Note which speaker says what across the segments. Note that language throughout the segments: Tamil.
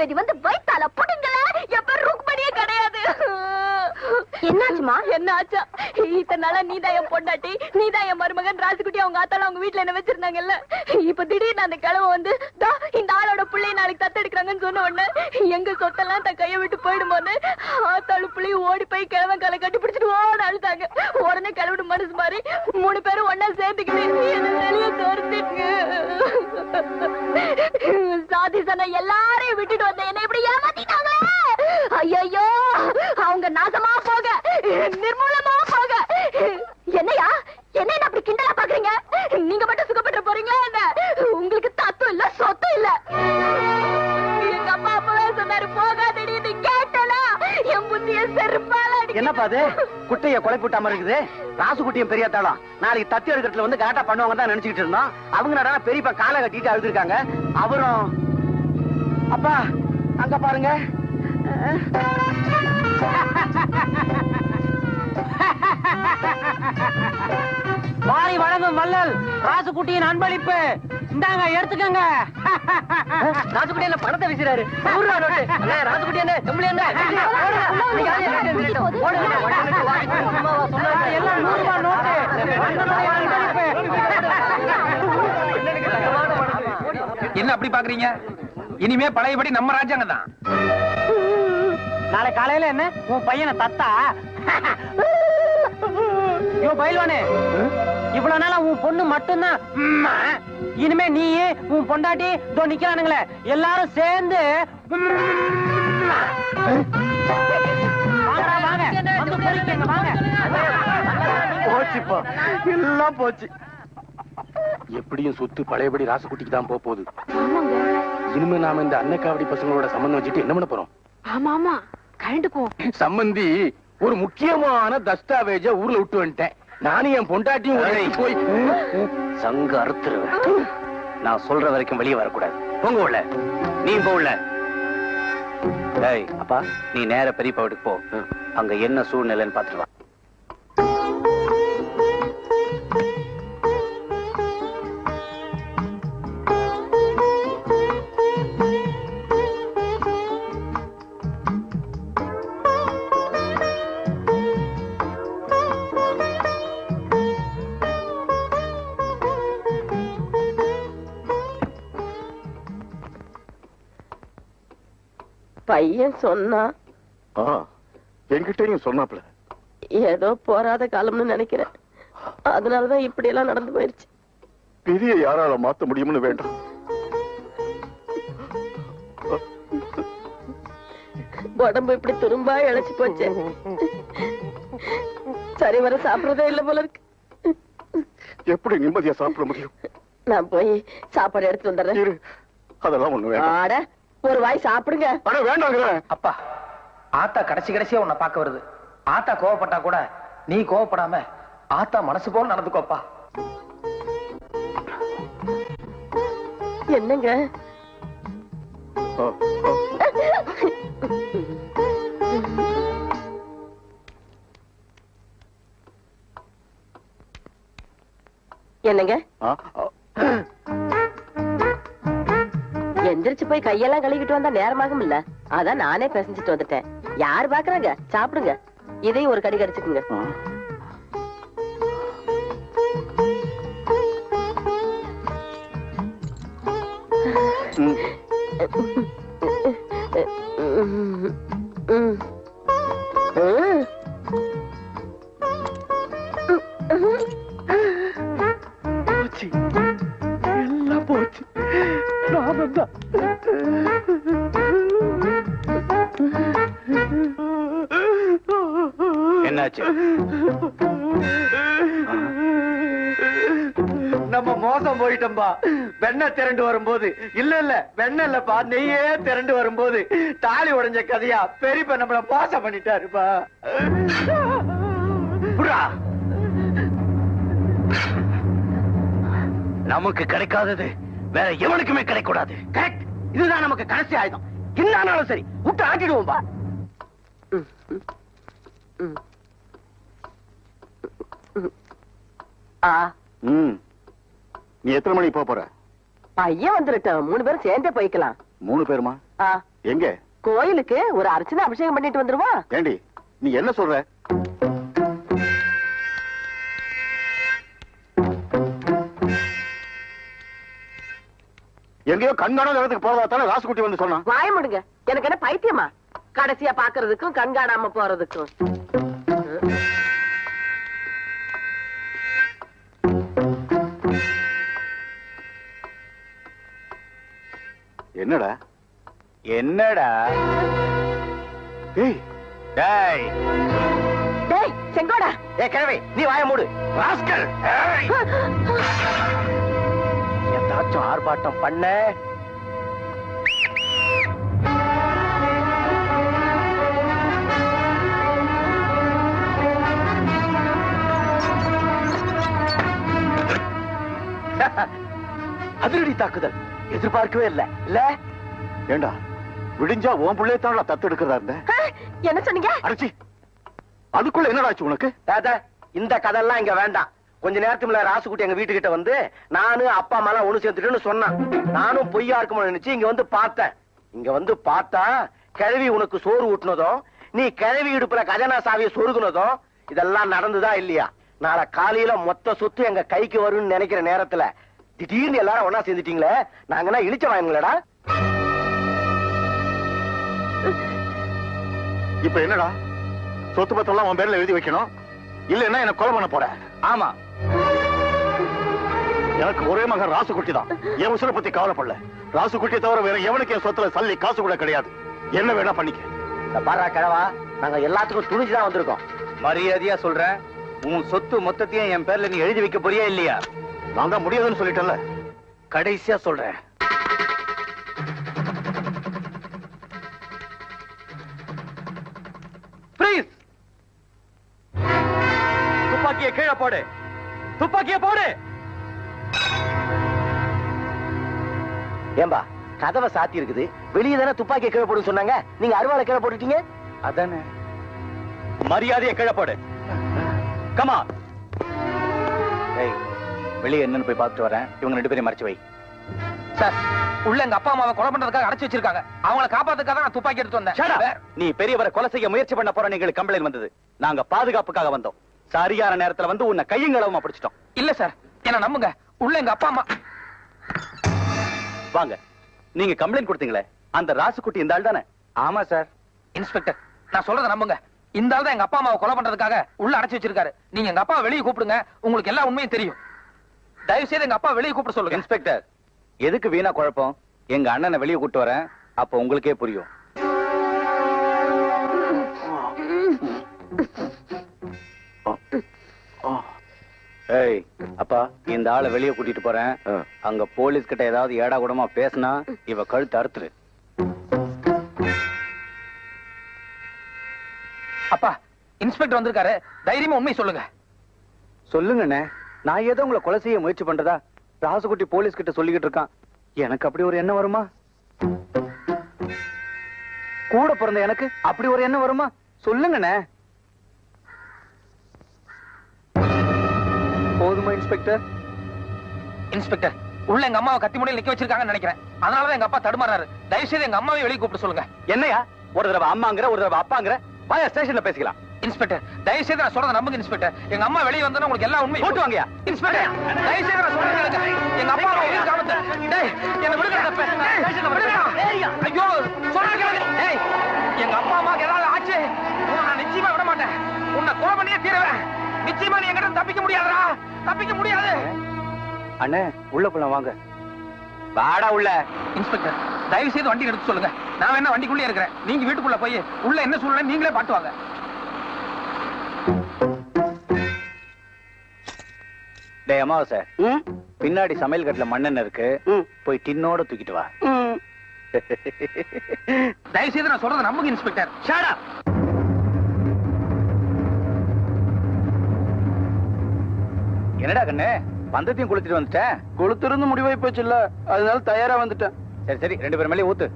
Speaker 1: பேதி வந்து வைத்தால புடுங்கல. என் பேர் ருக்மணியே கிடையாது.
Speaker 2: என்னாச்சுமா?
Speaker 1: என்ன ஆச்சா இத்தனை நாளா நீதான் என் பொண்டாட்டி நீதான் என் மருமகன் ராசுக்குட்டி அவங்க ஆத்தால அவங்க வீட்டுல என்ன வச்சிருந்தாங்கல்ல? இப்ப திடீர்னு அந்த கிழவ வந்து தா இந்த ஆளோட பிள்ளைய நாளைக்கு தத்தெடுக்கிறாங்கன்னு சொன்ன உடனே எங்க சொத்தெல்லாம் தன் கையை விட்டு போயிடுமோன்னு ஆத்தாளு பிள்ளையும் ஓடி போய் கிழவன் காலை கட்டி பிடிச்சிட்டு ஓட அழுதாங்க உடனே கிழவிட மனசு மாதிரி மூணு பேரும் ஒன்னா சேர்ந்துக்கிட்டு சொன்ன எல்லாரையும் விட்டுட்டு வந்த என்ன இப்படி ஏமாத்திட்டாங்களே ஐயோ அவங்க நாசமா போக நிர்மூலமா போக. என்னையா? என்ன அப்படி கிண்டலா பாக்குறீங்க? நீங்க மட்டும் சுகப்பட்டு போறீங்களா என்ன? உங்களுக்கு தத்துவம் இல்ல சொத்தம் இல்ல. எங்க அப்பா அப்பவே சொன்னாரு போகாதடி இது கேட்டனா? என் புத்திய செருப்பால அடிக்க-
Speaker 3: என்னப்பா அது? குட்டைய கொலை கூட்டாம இருக்குது. ராசுகுட்டியும் பெரிய தாளம். நாளைக்கு தத்தி எடுக்கிறதுல வந்து கரெக்டா பண்ணுவாங்க தான் நினைச்சுக்கிட்டு இருந்தோம். அவங்க நடனா பெரியப்பா காலை கட்டிட்டு அழுதுருக்காங்க. அவரும் அப்பா அங்க பாருங்க.
Speaker 4: வாரி வழங்கும் வள்ளல் ராசுகுட்டியின் அன்பளிப்பு. இந்தாங்க எடுத்துக்கங்க.
Speaker 3: ராசுகுட்டி என்ன பணத்தை வீசுறாரு? ராசுகுட்டி என்ன செம்பளி என்ன
Speaker 4: எல்லாம் நூறு ரூபாய் நோட்டு
Speaker 5: என்ன அப்படி பாக்குறீங்க? இனிமே பழையபடி நம்ம ராஜாங்க தான்.
Speaker 4: நாளை காலையில என்ன? உன் பையனை தத்தா? யோ பயில்வானே இவ்வளவு நாளா உன் பொண்ணு மட்டும்தான். இனிமே நீ உன் பொண்டாட்டி இதோ நிக்கிறானுங்களே. எல்லாரும் சேர்ந்து
Speaker 3: போச்சுப்பா. எல்லாம் போச்சு. எப்படியும் சொத்து பழையபடி ராசுகுட்டிக்கு தான் போக போகுது. இனிமே நாம இந்த அன்னக்காவடி பசங்களோட சம்பந்தம் வச்சுட்டு என்ன பண்ண போறோம்?
Speaker 2: ஆமா ஆமா. கரண்டுக்கும்
Speaker 3: சம்பந்தி ஒரு முக்கியமான தஸ்தாவேஜ ஊர்ல விட்டு வந்துட்டேன். நானும் என் பொண்டாட்டியும் போய் சங்க அறுத்துருவேன். நான் சொல்ற வரைக்கும் வெளியே வரக்கூடாது. போங்க உள்ள. நீ போ உள்ள. டேய் அப்பா நீ நேர பெரியப்பா வீட்டுக்கு போ. அங்க என்ன சூழ்நிலைன்னு பாத்துட்டு
Speaker 6: சொன்னா?
Speaker 3: என்கிட்டயும் சொன்னாப்ல.
Speaker 6: ஏதோ போராத காலம்னு நினைக்கிறேன். அதனாலதான் இப்படி எல்லாம் நடந்து போயிருச்சு.
Speaker 3: பெரிய யாரால மாத்த முடியும்னு வேண்டாம்.
Speaker 6: உடம்பு இப்படி துரும்பா இழைச்சு போச்சு. சரி வர சாப்பிடறதே இல்ல போல இருக்கு.
Speaker 3: எப்படி நிம்மதியா சாப்பிட முடியும்?
Speaker 6: நான் போய் சாப்பாடு எடுத்து வந்துடுறேன்.
Speaker 3: அதெல்லாம் ஒண்ணு வேண்டாம்.
Speaker 6: ஆட ஒரு வாய் சாப்பிடுங்க.
Speaker 3: வேண்டாங்கிறேன்
Speaker 5: அப்பா ஆத்தா கடைசி கடைசியா உன்னை பார்க்க வருது. ஆத்தா கோவப்பட்டா கூட நீ கோவப்படாம ஆத்தா மனசு போல நடந்துக்கோப்பா
Speaker 6: என்னங்க. என்னங்க? எந்திரிச்சு போய் கையெல்லாம் கழுவிட்டு வந்தா நேரமாகும் இல்ல. அதான் நானே பிசைஞ்சிட்டு வந்துட்டேன். யார் பாக்குறாங்க? சாப்பிடுங்க. இதையும் ஒரு கடி கடிச்சுக்குங்க.
Speaker 3: ஆ. வெண்ணெய் திரண்டு வரும்போது இல்ல இல்ல வெண்ணெய் இல்லப்பா நெய்யே திரண்டு வரும்போது தாலி உடைஞ்ச கதையா பெரியப்பா நம்மள மோசம் பண்ணிட்டாருப்பா. நமக்கு கிடைக்காதது வேற எவனுக்குமே கிடைக்கூடாது. கரெக்ட் இதுதான் நமக்கு கடைசி ஆயுதம். என்ன ஆனாலும் சரி விட்டு ஆட்டிடுவோம்பா நீ எத்தனை மணிக்கு போற?
Speaker 6: பையன் வந்துருட்டான் மூணு பேரும் சேர்ந்தே போய்க்கலாம்.
Speaker 3: மூணு பேருமா?
Speaker 7: எங்க?
Speaker 6: கோயிலுக்கு ஒரு அர்ச்சனை அபிஷேகம் பண்ணிட்டு வந்துருவா
Speaker 7: ஏண்டி நீ என்ன சொல்ற? எங்கேயோ கண்காணாத இடத்துக்கு போறதா தானே ராசுகுட்டி வந்து சொன்னான்?
Speaker 6: வாய முடுங்க. எனக்கு என்ன பைத்தியமா? கடைசியா பாக்குறதுக்கும் கண்காணாம போறதுக்கும்.
Speaker 7: என்னடா?
Speaker 3: என்னடா?
Speaker 7: ஏய்.
Speaker 3: டேய்.
Speaker 6: டேய் செங்கோடா.
Speaker 3: ஏ கிழவி நீ வாய மூடு. ராஸ்கல் ஏய்! ஏதாச்சும் ஆர்ப்பாட்டம் பண்ண. அதிரடி தாக்குதல். எதிர்பார்க்கவே இல்ல. இல்ல?
Speaker 7: ஏண்டா? விடிஞ்சா உன் பிள்ளைய தான் தத்து எடுக்கிறதா இருந்த
Speaker 6: என்ன சொன்னீங்க?
Speaker 7: அடிச்சி. அதுக்குள்ள என்னடாச்சு உனக்கு?
Speaker 3: தாத்தா இந்த கதெல்லாம் இங்க வேண்டாம். கொஞ்ச நேரத்துக்கு முன்னாடி ராசுகுட்டி எங்க வீட்டுக்கிட்ட வந்து நானு அப்பா அம்மா எல்லாம் ஒண்ணு சேர்த்துட்டுன்னு சொன்னான். நானும் பொய்யா இருக்குமோ நினைச்சு இங்க வந்து பார்த்தேன். இங்க வந்து பார்த்தா கிழவி உனக்கு சோறு ஊட்டினதும் நீ கிழவி இடுப்புல கஜனா சாவியை சொருகுனதும் இதெல்லாம் நடந்துதா இல்லையா? நாளை காலையில மொத்த சொத்து எங்க கைக்கு வரும்னு நினைக்கிற நேரத்துல திடீர்னு எல்லாரும் ஒண்ணா சேர்ந்துட்டீங்களே? நாங்கன்னா இழிச்ச வாயுங்களடா
Speaker 7: இப்ப என்னடா? சொத்து பத்தெல்லாம் உன் பேர்ல எழுதி வைக்கணும். இல்லன்னா என்ன கொலை பண்ண போற.
Speaker 3: ஆமா.
Speaker 7: எனக்கு ஒரே மகன் ராசுகுட்டி தான். என் உசுரை பத்தி கவலைப்படல. ராசுகுட்டியை தவிர வேற எவனுக்கு என் சொத்துல சல்லி காசு கூட கிடையாது. என்ன வேணா பண்ணிக்க.
Speaker 3: பாரா கிழவா நாங்க எல்லாத்துக்கும் துணிச்சுதான் வந்திருக்கோம். மரியாதையா சொல்றேன். உன் சொத்து மொத்தத்தையும் என் பேர்ல நீ எழுதி வைக்க போறியா இல்லையா?
Speaker 7: நான் தான் முடியாதுன்னு சொல்லிட்டேன்ல.
Speaker 3: கடைசியா சொல்றேன். துப்பாக்கியை கீழே போடு. துப்பாக்கியை போடு. ஏம்பா கதவை சாத்தி இருக்குது. வெளியே தானே துப்பாக்கியை கீழே போடுன்னு சொன்னாங்க. நீங்க அருவாளை கீழே போட்டுட்டீங்க? அதானே. மரியாதையை கீழே போடு. கமா வெளியே என்னன்னு போய் பார்த்துட்டு வரேன். இவங்க ரெண்டு பேரையும் மறைச்சு வை.
Speaker 5: சார் உள்ள எங்க அப்பா அம்மாவை கொலை பண்றதுக்காக அடைச்சு வச்சிருக்காங்க. அவங்கள காப்பாத்துக்காக நான் துப்பாக்கி எடுத்து வந்தேன்.
Speaker 3: நீ பெரியவரை கொலை செய்ய முயற்சி பண்ண போற எங்களுக்கு கம்ப்ளைண்ட் வந்தது. நாங்க பாதுகாப்புக்காக வந்தோம். சரியான நேரத்துல வந்து உன்னை கையங்களவுமா பிடிச்சிட்டோம்.
Speaker 5: இல்ல சார் என்ன நம்புங்க. உள்ள எங்க அப்பா அம்மா
Speaker 3: வாங்க. நீங்க கம்ப்ளைண்ட் கொடுத்தீங்களே. அந்த ராசுக்குட்டி இந்த ஆள் தானே? ஆமா சார்.
Speaker 5: இன்ஸ்பெக்டர் நான் சொல்றத நம்புங்க. இந்த ஆள் தான் எங்க அப்பா அம்மாவை கொலை பண்றதுக்காக உள்ள அடைச்சு வச்சிருக்காரு. நீங்க எங்க அப்பா வெளியே கூப்பிடுங்க. உங்களுக்கு எல்லா உண்மையும் தெரியும். தயவு செய்து எங்க அப்பா வெளியே கூப்பிட சொல்லுங்க.
Speaker 3: இன்ஸ்பெக்டர் எதுக்கு வீணா குழப்பம்? எங்க அண்ணனை வெளியே கூட்டு வரேன். அப்ப உங்களுக்கே புரியும். ஏய் அப்பா இந்த ஆளை வெளியே கூட்டிட்டு போறேன். அங்க போலீஸ் கிட்ட ஏதாவது ஏடா கூடமா பேசினா இவ கழுத்து அறுத்துரு.
Speaker 5: அப்பா இன்ஸ்பெக்டர் வந்திருக்காரு. தைரியமா உண்மை சொல்லுங்க.
Speaker 3: சொல்லுங்கண்ணே. நான் ஏதோ உங்களை கொலை செய்ய முயற்சி பண்றதா? ராசுகுட்டி போலீஸ் கிட்ட சொல்லிக்கிட்டு இருக்கான். எனக்கு அப்படி ஒரு எண்ணம் வருமா? கூட பிறந்த எனக்கு அப்படி ஒரு எண்ணம் வருமா? சொல்லுங்கண்ணே. போதுமா இன்ஸ்பெக்டர்?
Speaker 5: இன்ஸ்பெக்டர் உள்ள எங்க அம்மாவை கத்தி முடியல நிக்க வச்சிருக்காங்கன்னு நினைக்கிறேன். அதனாலதான் எங்க அப்பா தடுமாறாரு. தயவு செய்து எங்க அம்மாவை வெளியே கூப்பிட சொல்லுங்க.
Speaker 3: என்னையா? ஒரு தடவை அம்மாங்கிற ஒரு தடவை அப்பாங்கிற வாயா ஸ்டேஷன்ல பேசிக்கலாம்.
Speaker 5: இன்ஸ்பெக்டர் தயவு செய்து நான் சொல்றத நம்புங்க இன்ஸ்பெக்டர். எங்க அம்மா வெளியே வந்தா உங்களுக்கு எல்லா உண்மையும்
Speaker 3: போட்டு வாங்கய்யா.
Speaker 5: இன்ஸ்பெக்டர் தயவு செய்து நான் சொல்றத கேளுங்க. எங்க அப்பா அம்மா உயிர் காமத்து டேய் என்ன விடுங்க தப்பு விடுங்க. ஐயோ சொல்றத கேளுங்க. டேய் எங்க அப்பா அம்மாக்கு ஏதாவது ஆச்சு? நான் நிச்சயமா விட மாட்டேன். உன்னை கொலை பண்ணியே தீருவேன். நிச்சயமா நீ எங்கிட்ட தப்பிக்க முடியாதுடா. தப்பிக்க முடியாது.
Speaker 3: அண்ணே உள்ள போலாம் வாங்க. வாடா உள்ள.
Speaker 5: இன்ஸ்பெக்டர் தயவு செய்து வண்டி எடுத்து சொல்லுங்க. நான் வேணா வண்டிக்குள்ளே இருக்கிறேன். நீங்க வீட்டுக்குள்ள போய் உள்ள என்ன சூழ்நிலை நீங்களே பாட்டு
Speaker 3: டேய் அமாவாசை. பின்னாடி சமையல் கட்டுல மண்ணெண்ணெய் இருக்கு. போய் டின்னோட தூக்கிட்டு வா.
Speaker 5: தயவு செய்து நான் சொல்றத நம்புங்க இன்ஸ்பெக்டர்.
Speaker 3: ஷாடா என்னடா கண்ணு? பந்தத்தையும் குளிச்சுட்டு வந்துட்டேன்.
Speaker 4: கொளுத்திருந்து முடிவாய் போச்சு இல்ல அதனால தயாரா வந்துட்டேன்.
Speaker 3: சரி சரி. ரெண்டு பேரும் மேலே ஊத்து.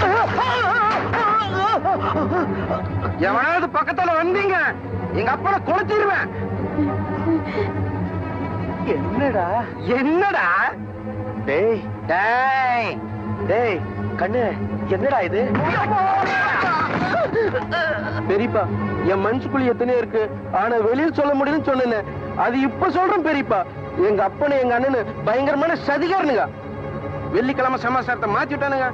Speaker 4: எவனாவது பக்கத்துல வந்தீங்க எங்க அப்பனை கொளுத்திடுவேன்.
Speaker 3: என்னடா?
Speaker 4: என்னடா?
Speaker 8: டேய்
Speaker 9: டேய்
Speaker 8: டேய் கண்ணு என்னடா இது?
Speaker 10: பெரியப்பா என் மனசுக்குள்ள எத்தனையோ இருக்கு? ஆனா வெளியில் சொல்ல முடியலன்னு சொன்னேன். அது இப்ப சொல்றேன் பெரியப்பா. எங்க அப்பனு எங்க அண்ணனு பயங்கரமான சதிகாரனுங்க. வெள்ளிக்கிழமை சமாசாரத்தை மாத்தி விட்டானுங்க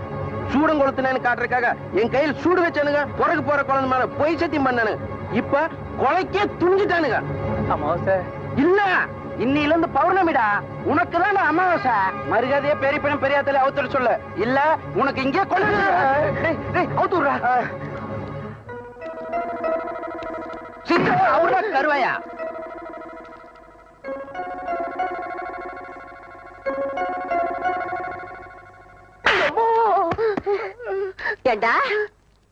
Speaker 10: சூடம் கொளுத்துனேன்னு காட்டுறதுக்காக என் கையில் சூடு வச்சானுங்க பிறகு போற குழந்தை மேல பொய் சத்தியம் பண்ணானுங்க இப்ப கொலைக்கே துணிஞ்சிட்டானுங்க.
Speaker 9: அமாவாசை.
Speaker 10: இல்ல இன்னில இருந்து பௌர்ணமிடா. உனக்கு தான் அமாவாசை. மரியாதையே பெரிய பணம் பெரியாத்தல அவுத்துட சொல்ல. இல்ல உனக்கு இங்கே கொலை அவுத்துடுறா. அவர்டா கருவாயா.
Speaker 6: ஏண்டா?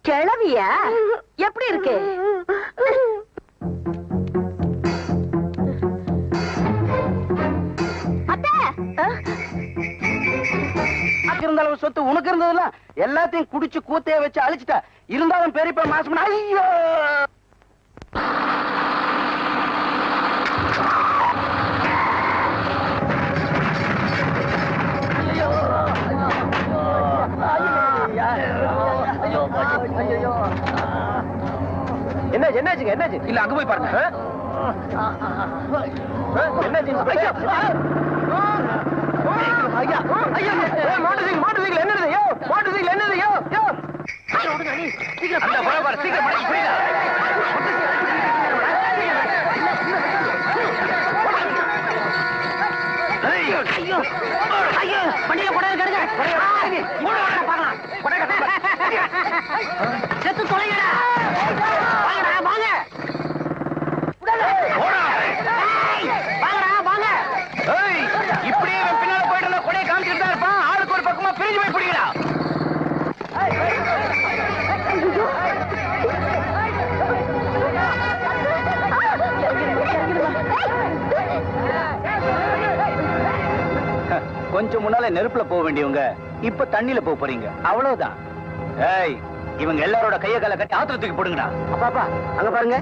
Speaker 6: கிளவியா? எப்படி இருக்கு?
Speaker 11: அத்தை!
Speaker 10: இருந்தாலும் சொத்து உனக்கு இருந்ததுல எல்லாத்தையும் குடிச்சு கூத்தைய வச்சு அழிச்சிட்டா. இருந்தாலும் பெரியப்பா மாசம் ஐயோ!
Speaker 9: என்னாச்சுங்க என்னாச்சு?
Speaker 10: இல்ல அங்க போய் பாருங்க. ஐயா ஐயா. மாட்டு சைக்கிள் என்னது?
Speaker 9: முன்னால நெருப்புல போக வேண்டியவங்க இப்ப தண்ணியில போக போறீங்க. அவ்வளவுதான். ஏய் இவங்க எல்லாரோட கையை கால கட்டி ஆத்திர தூக்கி போடுங்கடா
Speaker 10: அப்பாப்பா அங்க பாருங்க.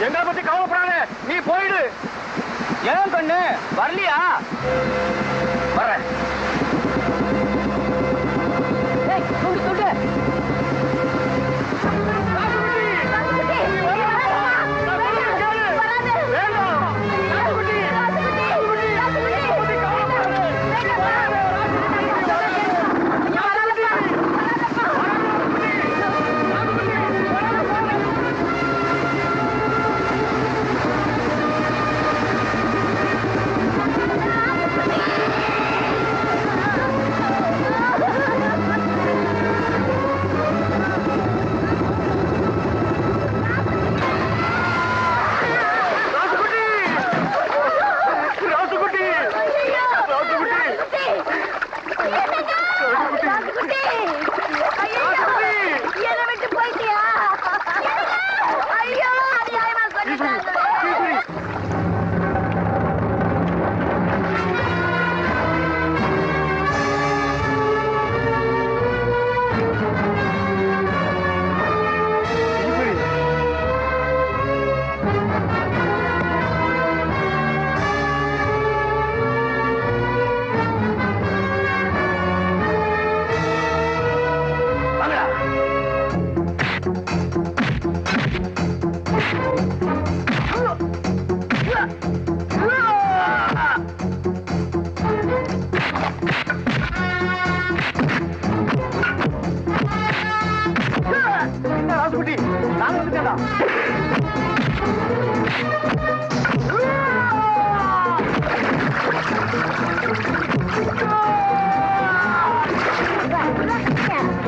Speaker 10: எங்களை பத்தி கவலைப்படாத நீ போயிடு.
Speaker 9: ஏன் கண்ணு? வரலையா?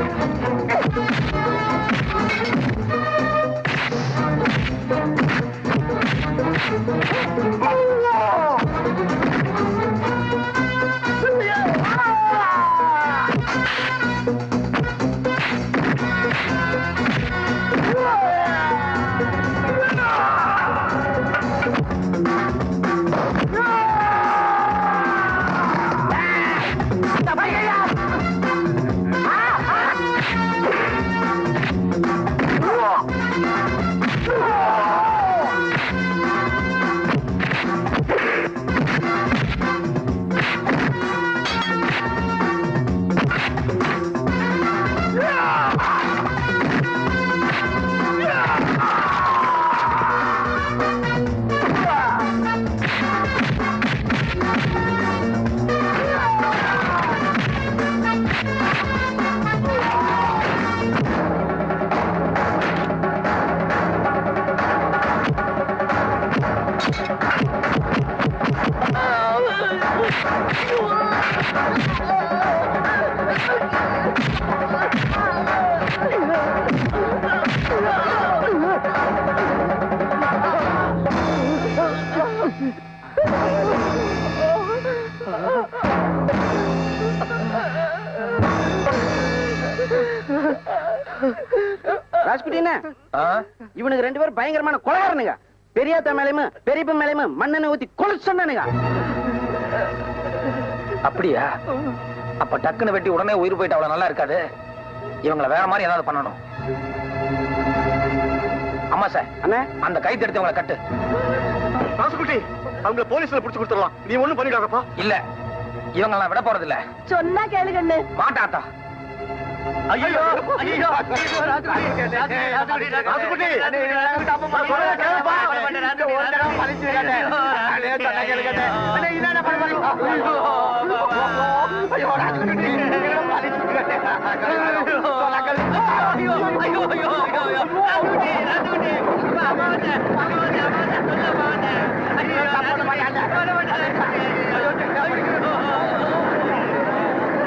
Speaker 11: Thank
Speaker 5: you.
Speaker 11: இவனுக்கு ரெண்டு பேரும் பயங்கரமான கொலகாரனுங்க. பெரியாத்தா மேலையும் பெரியப்ப மேலையும் மண்ணெண்ணை ஊத்தி கொலுச்சு சொன்னானுங்க
Speaker 5: அப்படியா? அப்ப டக்குன்னு வெட்டி உடனே உயிர் போயிட்டு அவ்வளவு நல்லா இருக்காது. இவங்கள வேற மாதிரி ஏதாவது பண்ணணும். அம்மா சார்.
Speaker 11: அண்ணே.
Speaker 5: அந்த கைத்து எடுத்து இவங்களை கட்டு.
Speaker 7: ராசுகுட்டி அவங்க போலீஸ்ல புடிச்சு கொடுத்துடலாம். நீ ஒண்ணும் பண்ணிடாதப்பா.
Speaker 5: இல்ல. இவங்கள விட போறது இல்ல
Speaker 6: சொன்னா கேளு கண்ணு
Speaker 5: மாட்டாத்தா
Speaker 7: ஐயோ ஐயோ.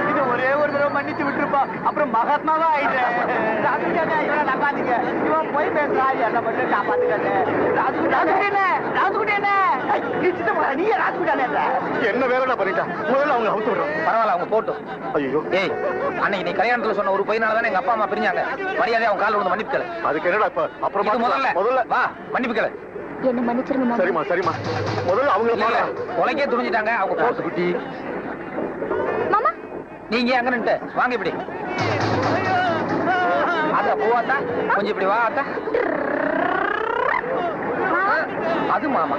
Speaker 11: இது ஒரே ஒரு தடவை மன்னிச்சு விட்டுருப்பா அப்புறம் மகாத்மாவா ஆயிட்டேன் ராஜுக்காக இவனை நம்பாதீங்க. இவன் போய் பேசுறா என்ன மட்டும் காப்பாத்துக்காங்க ராஜுகுட்டி என்ன? ராஜுகுட்டி என்ன? நீ ராஜுகுட்டானே
Speaker 7: என்ன? வேலைடா பண்ணிட்டா? முதல்ல அவங்க அவுத்து விடுறோம்
Speaker 5: பரவாயில்ல அவங்க போட்டும்.
Speaker 7: ஐயோ.
Speaker 5: ஏய் அன்னைக்கு நீ கல்யாணத்துல சொன்ன ஒரு பையனால தானே எங்க அப்பா அம்மா பிரிஞ்சாங்க. மரியாதை அவங்க கால் விழுந்து மன்னிப்பு கேளு.
Speaker 7: அதுக்கு என்னடா இப்ப அப்புறமா
Speaker 5: முதல்ல.
Speaker 7: முதல்ல.
Speaker 5: வா மன்னிப்பு கேளு.
Speaker 6: என்ன மன்னிச்சிருங்க மாமா.
Speaker 7: சரிம்மா சரிம்மா. முதல்ல அவங்க
Speaker 5: இல்ல இல்ல கொலைக்கே துணிஞ்சிட்டாங்க அவங்க போட்டு குட்டி நீங்க அங்க நின்னுட்டு வாங்க இப்படி. அத்தா போவாத்தா கொஞ்சம் இப்படி வா அத்தா. அது மாமா.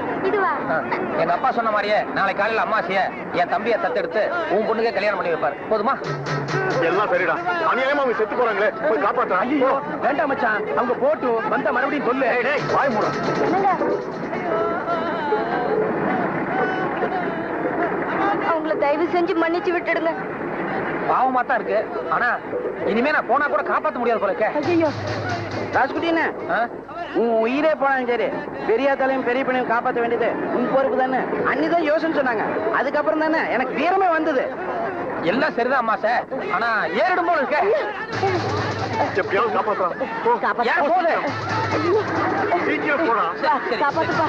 Speaker 5: எங்க அப்பா சொன்ன மாதிரியே நாளை காலையில அம்மாசிய என் தம்பியை தத்தெடுத்து உன் பொண்ணுக்கே கல்யாணம் பண்ணி வைப்பாரு. போதுமா?
Speaker 7: எல்லாம் சரிடா. அநியாயமா அவங்க செத்து போறாங்களே. போய் காப்பாத்துறேன் ஐயோ
Speaker 5: வேண்டாம் மச்சான். அவங்க போட்டு வந்த மறுபடியும் சொல்லு.
Speaker 7: வாய் மூட.
Speaker 6: அவங்கள தயவு செஞ்சு மன்னிச்சு விட்டுடுங்க.
Speaker 5: பாவமா தான் இருக்கு. ஆனா இனிமே நான் போனா கூட காப்பாத்த முடியாது போல.
Speaker 6: ஐயோ
Speaker 11: ராஜ்குட்டி என்ன?
Speaker 5: ஆ?
Speaker 11: உன் உயிரே போனாலும் சரி பெரியாத்தாலையும் பெரிய பையனையும் காப்பாற்ற வேண்டியது உன் பொறுப்பு தானே? அன்னிதான் யோசனை சொன்னாங்க. அதுக்கப்புறம் தானே எனக்கு வீரமே வந்தது.
Speaker 5: எல்லாம் சரிதான் அம்மா சார். ஆனா ஏறிடும் போல இருக்கே.
Speaker 7: எப்படியாவது காப்பாத்துறான் போ.
Speaker 5: ஏன் போகுது?
Speaker 7: சீக்கிரம் போடா.
Speaker 5: சரி, சரி,
Speaker 6: காப்பாத்துப்பா